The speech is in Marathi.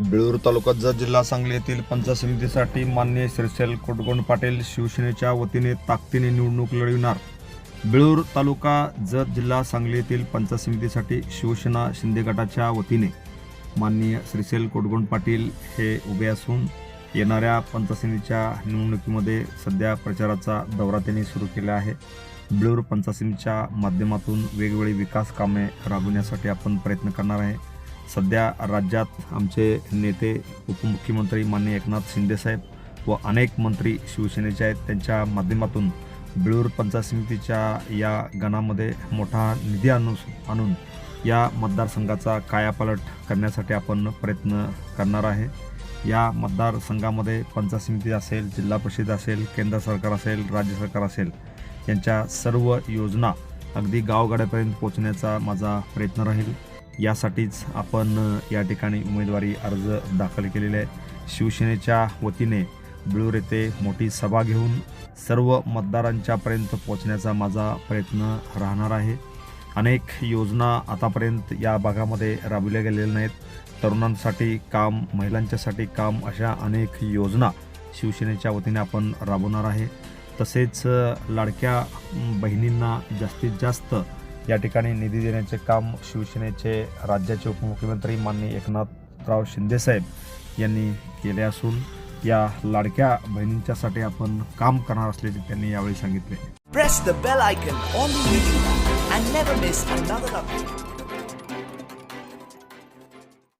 बेळूर तालुका जत जिल्हा सांगली येथील पंचायत समितीसाठी मान्य श्रीशैल कोटगोंड पाटील शिवसेनेच्या वतीने ताकदीने निवडणूक लढविणार. बेळूर तालुका जत जिल्हा सांगली येथील पंचायत समितीसाठी शिवसेना शिंदे गटाच्या वतीने माननीय श्रीशैल कोटगोंड पाटील हे उभे असून येणाऱ्या पंचायत समितीच्या निवडणुकीमध्ये सध्या प्रचाराचा दौरा त्यांनी सुरू केला आहे. बेळूर पंचायत समितीच्या माध्यमातून वेगवेगळी विकास कामे राबविण्यासाठी आपण प्रयत्न करणार आहे. सध्या राज्यात आमचे नेते उपमुख्यमंत्री माननीय एकनाथ शिंदेसाहेब व अनेक मंत्री शिवसेनेचे आहेत. त्यांच्या माध्यमातून बेळूर पंचायत समितीच्या या गणामध्ये मोठा निधी आणून आणून या मतदारसंघाचा कायापालट करण्यासाठी आपण प्रयत्न करणार आहे. या मतदारसंघामध्ये पंचायत समिती असेल जिल्हा परिषद असेल केंद्र सरकार असेल राज्य सरकार असेल यांच्या सर्व योजना अगदी गावगाड्यापर्यंत पोहोचण्याचा माझा प्रयत्न राहील. यासाठीच आपण या ठिकाणी उमेदवारी अर्ज दाखल केलेले आहे शिवसेनेच्या वतीने बिळूर येथे मोठी सभा घेऊन सर्व मतदारांच्यापर्यंत पोहोचण्याचा माझा प्रयत्न राहणार आहे. अनेक योजना आतापर्यंत या भागामध्ये राबविल्या गेलेल्या नाहीत. तरुणांसाठी काम महिलांच्यासाठी काम अशा अनेक योजना शिवसेनेच्या वतीने आपण राबवणार आहे. तसेच लाडक्या बहिणींना जास्तीत जास्त या ठिकाणी निधी देण्याचे काम शिवसेनेचे राज्याचे उपमुख्यमंत्री माननीय एकनाथराव शिंदेसाहेब यांनी केले असून या लाडक्या बहिणींच्यासाठी आपण काम करणार असल्याचे त्यांनी यावेळी सांगितले.